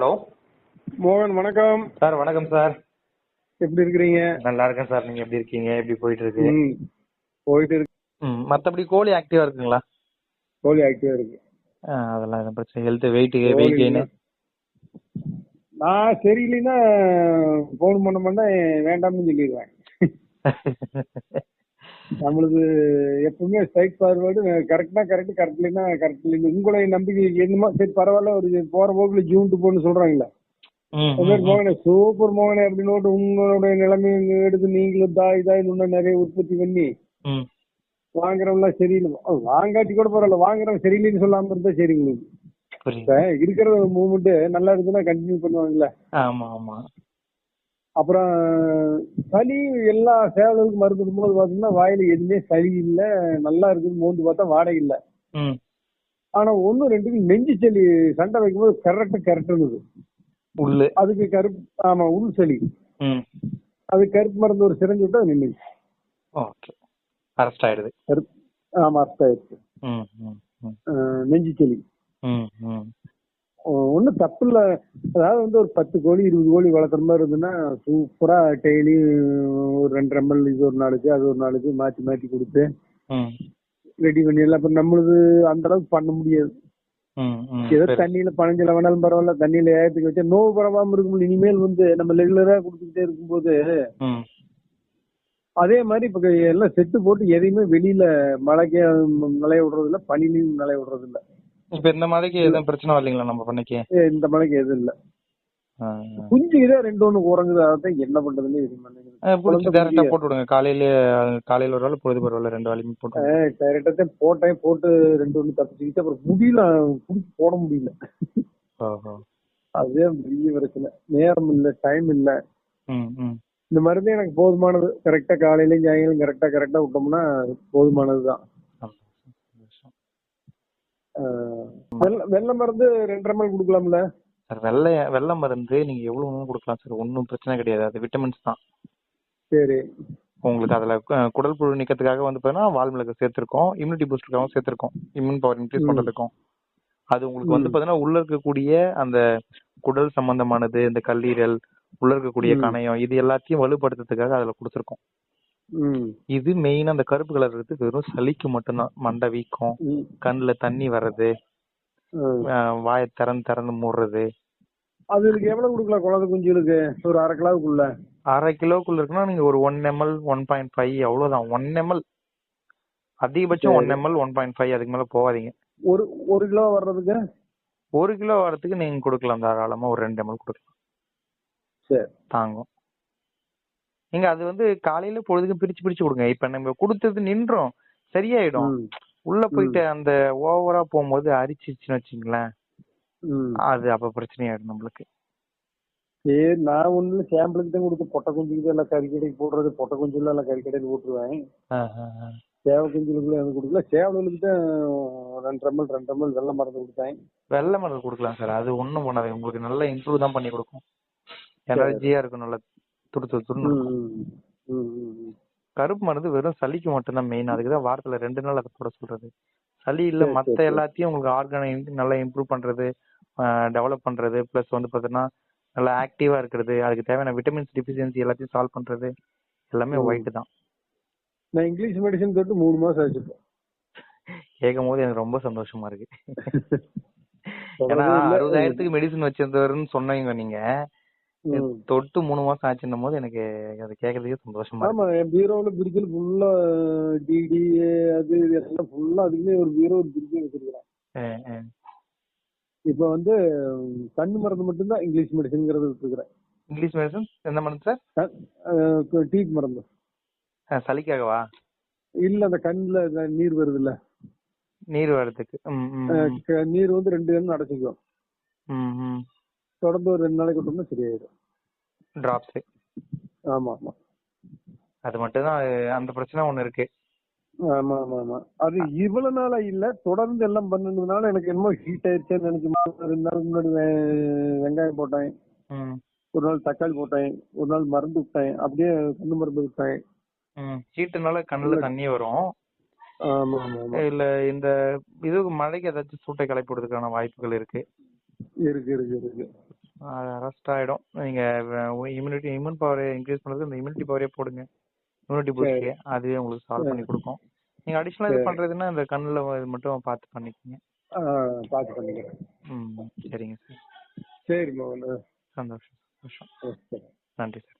Hello. மோகன் வணக்கம். Sir வணக்கம் சார். எப்படி இருக்கிறீங்க? நல்லா இருக்கேன் சார். நீங்க எப்படி இருக்கீங்க? எப்படி போயிட்டு இருக்கு? போயிட்டு இருக்கு. மத்தபடி கோழி ஆக்டிவா இருக்குங்களா? கோழி ஆக்டிவா இருக்கு. அதெல்லாம் எதுவும் பிரச்சனை ஹெல்த் வெயிட் வெயிட் கெயின். நான் சரியில்லைன்னா போன் பண்ண மாட்டேன். வேண்டாம்னு சொல்லிடுவேன். நம்மளுக்கு எப்பவுமே ஸ்ட்ரைட் ஃபார்வர்டு கரெக்டா கரெக்ட் கரெக்ட் இல்லைன்னா கரெக்ட் இல்லைன்னு உங்களை நம்பிக்கை என்னமோ சரி பரவாயில்ல ஒரு போற போக்குல ஜூன் போன்னு சொல்றாங்களே மோகனே சூப்பர் மோகனே அப்படின்னு உங்களுடைய நிலைமை எடுத்து நீங்களும் தாய் தாய் இன்னும் நிறைய உற்பத்தி பண்ணி வாங்குறவங்களாம் சரியில்லை. வாங்காட்டி கூட பரவாயில்ல வாங்குறவங்க சரியில்லைன்னு சொல்லாம இருந்தா சரி உங்களுக்கு. இருக்கிற மூமெண்ட் நல்லா இருக்குன்னா கண்டினியூ பண்ணுவாங்கல்ல. ஆமா ஆமா. அப்புறம் சளி எல்லா சேவலுக்கும் மருந்து போது பாத்தீங்கன்னா வாயில எதுவுமே சளி இல்ல நல்லா இருக்குன்னு மோந்து பார்த்தா வாடகை இல்ல. ஆனா ஒண்ணு ரெண்டுக்கு நெஞ்சு சளி சண்டை வைக்கும்போது கரெக்ட் கரெக்ட் இருந்தது உள்ளு. அதுக்கு கருப்பு ஆமா உள் சளி. அது கருப்பு மருந்து ஒரு சிரஞ்சு விட்டா அது நின்னுச்சு. ஓகே. அரெஸ்ட் ஆயிடுது. ஆமா அர்த்தம் ஆயிடுச்சு. நெஞ்சு சளி. ஒன்றும் தப்பு இல்ல அதாவது வந்து ஒரு பத்து கோழி இருபது கோழி வளர்க்குற மாதிரி இருந்ததுன்னா சூப்பரா டெய்லி ஒரு ரெண்டு எம்எல் இது ஒரு நாளைக்கு அது ஒரு நாளைக்கு மாத்தி மாத்தி கொடுத்து ரெடி பண்ணிடலாம் அப்ப நம்மளுது அந்த அளவுக்கு பண்ண முடியாது. ஏதோ. தண்ணியில பனஞ்சில வேணாலும் பரவாயில்ல தண்ணியில ஏத்துக்கு வச்சா நோவு பரவாம இருக்கும் இனிமேல் வந்து நம்ம ரெகுலரா கொடுத்துக்கிட்டே இருக்கும்போது அதே மாதிரி இப்ப எல்லாம் செட்டு போட்டு எதையுமே வெளியில மழைக்கு நலைய விடுறது இல்ல பனிலையும் நலைய விடுறது இல்ல இப்ப இந்த மாதிரிக்கு எதுவும் பிரச்சனை வரலீங்களா நம்ம பண்ணைக்கு? இந்த மழைக்கு எதுவும் இல்ல. குஞ்சு இதே ரெண்டு ஒண்ணு குறைங்குது அதான் என்ன பண்றதுன்னு டேரக்டா. போட்டு விடுங்க காலையில காலையில ஒரு வேலை பொழுது ஒரு வேலை ரெண்டு வேலையுமே போட்டு. டைரக்டா போட்டேன் போட்டு ரெண்டு ஒண்ணு தப்பிச்சுக்கிட்டு அப்புறம் முடியல புடிச்சு போட முடியல. அதுவே பெரிய பிரச்சனை. நேரம் இல்ல டைம் இல்ல. இந்த மருந்து எனக்கு போதுமானது. கரெக்டா காலையிலயும் சாயங்காலம் கரெக்டா கரெக்டா விட்டோம்னா போதுமானதுதான். வெள்ளை மருந்து ரெண்டரை மணி கொடுக்கலாம்ல? சார் வெள்ளை வெள்ளை மருந்து நீங்க எவ்வளவு கொடுக்கலாம் சார் ஒன்றும் பிரச்சனை கிடையாது. அது விட்டமின்ஸ் தான். சரி. உங்களுக்கு அதுல குடல் புழு நீக்கத்துக்காக வந்து பாத்தீங்கன்னா வால் மிளகு சேர்த்திருக்கோம் இம்யூனிட்டி பூஸ்டருக்காகவும் சேர்த்திருக்கோம். Immune power increase. பண்றதுக்கும். அது உங்களுக்கு வந்து. பாத்தீங்கன்னா உள்ள இருக்கக்கூடிய அந்த குடல் சம்பந்தமானது இந்த கல்லீரல் உள்ள இருக்கக்கூடிய. கணையம் இது எல்லாத்தையும் வலுப்படுத்துறதுக்காக அதுல கொடுத்துருக்கோம். இது மெயினா அந்த கருப்பு கலர் இருக்கிறது வெறும் சளிக்கு மட்டும்தான். மண்டை வீக்கம். கண்ணுல தண்ணி வர்றது வாயை திறந்து திறந்து மூடுறது. அதுக்கு எவ்வளவு கொடுக்கலாம் குழந்தை குஞ்சுகளுக்கு? ஒரு அரை கிலோவுக்குள்ள? அரை கிலோக்குள்ள இருக்குன்னா நீங்க ஒரு one ML one point five அவ்வளவுதான். ஒன் எம்எல் அதிகபட்சம் one ML one point five அதுக்கு மேல போகாதீங்க. ஒரு ஒரு கிலோ வர்றதுக்கு? ஒரு கிலோ வரதுக்கு நீங்க கொடுக்கலாம் தாராளமா ஒரு ரெண்டு எம்எல் கொடுக்கலாம். சரி. தாங்கும். நீங்க அது வந்து காலையில பொழுதுக்கு பிரிச்சு பிரிச்சு கொடுங்க. இப்ப நம்ம கொடுத்தது நின்றோம் சரியாயிடும். உள்ள போயிட்டு அந்த ஓவரா போகும்போது அரிச்சிருச்சுன்னு வச்சுங்களேன். அது அப்ப பிரச்சனையாயிடும் நம்மளுக்கு. சரி நான் ஒண்ணு சாம்பிளுக்கு தான் கொடுத்து பொட்டை குஞ்சுக்கு எல்லாம் கறி கடைக்கு போடுறது பொட்டை குஞ்சுல எல்லாம் கறி கடையில் போட்டுருவேன் சேவை குஞ்சுகளுக்கு எதுவும் கொடுக்கல. சேவலுக்கு தான் ரெண்டு எம்எல் ரெண்டு எம்எல் வெள்ளை மருந்து கொடுத்தேன். வெள்ளை மருந்து கொடுக்கலாம் சார். அது ஒண்ணும் பண்ணாது உங்களுக்கு நல்லா இம்ப்ரூவ் தான் பண்ணி கொடுக்கும். எனர்ஜியா இருக்கும் நல்லா இருக்கும். ம், ம். கருப்பு மருந்து வெறும் சளிக்கு மட்டும்தான் மெயின் அதுக்கு தான் வாரத்துல ரெண்டு நாள் அதை போட சொல்றது சளி இல்ல மத்த. எல்லாத்தையும் உங்களுக்கு ஆர்கனை நல்லா இம்ப்ரூவ் பண்றது டெவலப் பண்றது பிளஸ் வந்து பாத்தீங்கன்னா நல்லா ஆக்டிவா இருக்கிறது அதுக்கு தேவையான விட்டமின்ஸ் டிஃபிஷியன்சி எல்லாத்தையும் சால்வ் பண்றது எல்லாமே. ஒயிட் தான் நான் இங்கிலீஷ் மெடிசன் தொட்டு மூணு மாசம் ஆச்சு. கேட்கும் போது எனக்கு ரொம்ப சந்தோஷமா இருக்கு ஏன்னா. அறுபதாயிரத்துக்கு மெடிசன் வச்சிருந்தவருன்னு சொன்னீங்க நீங்க. தொட்டு மூணு மாசம் ஆச்சுன்னும் போது எனக்கு அதை கேட்கறதுக்கே சந்தோஷமா ஆமா என் பீரோல பிரிக்கல் ஃபுல்லா டிடி அது இது எல்லாம் ஃபுல்லா அதுக்குமே ஒரு பீரோ ஒரு பிரிக்கல் வச்சிருக்கிறேன். இப்ப வந்து ம், கண்ணு மருந்து மட்டும்தான் இங்கிலீஷ் மெடிசன்ங்கிறது வச்சிருக்கிறேன். English medicine? எந்த மருந்து சார்? டீத் மருந்து. சளிக்காகவா? இல்ல அந்த கண்ணுல நீர் வருது இல்ல நீர் வரதுக்கு. நீர் வந்து ரெண்டு கண்ணு அடைச்சிக்கும். தொடர்ந்து ஒரு ரெண்டு நாளைக்கு விட்டோம்னா சரியாயிடும். டிராப்ஸ் ஆமா ஆமா. அது மட்டும் தான் அந்த பிரச்சனை ஒண்ணு இருக்கு. ஆமா ஆமா ஆமா. அது இவ்வளவு நாளா இல்ல தொடர்ந்து எல்லாம் பண்ணதுனால எனக்கு என்னமோ ஹீட் ஆயிடுச்சேன்னு நினைச்சு ரெண்டு நாளுக்கு முன்னாடி வெங்காயம் போட்டேன். ஒரு நாள் தக்காளி போட்டேன். ஒரு நாள் மருந்து விட்டேன். அப்படியே கண்ணு மருந்து விட்டேன். ஹீட்டுனால கண்ணுல தண்ணி வரும். இல்ல இந்த இது மழைக்கு ஏதாச்சும் சூட்டை கிளப்பி விடுறதுக்கான வாய்ப்புகள் இருக்கு இருக்கு இருக்கு இருக்கு. அரெஸ்ட் ஆயிடும். நீங்க இம்யூனிட்டி இம்யூன் பவர் இன்க்ரீஸ் பண்றது இந்த இம்யூனிட்டி பவரே போடுங்க. இம்யூனிட்டி பூஸ்ட்க்கு அதுவே உங்களுக்கு சால்வ் பண்ணி கொடுக்கும். நீங்க அடிஷனலா இது. பண்றதுன்னா இந்த கண்ணுல இது மட்டும் பார்த்து பண்ணிக்கங்க. பார்த்து பண்ணிக்கிறேன். ம் சரிங்க சார். சரி சந்தோஷம். நன்றி சார்.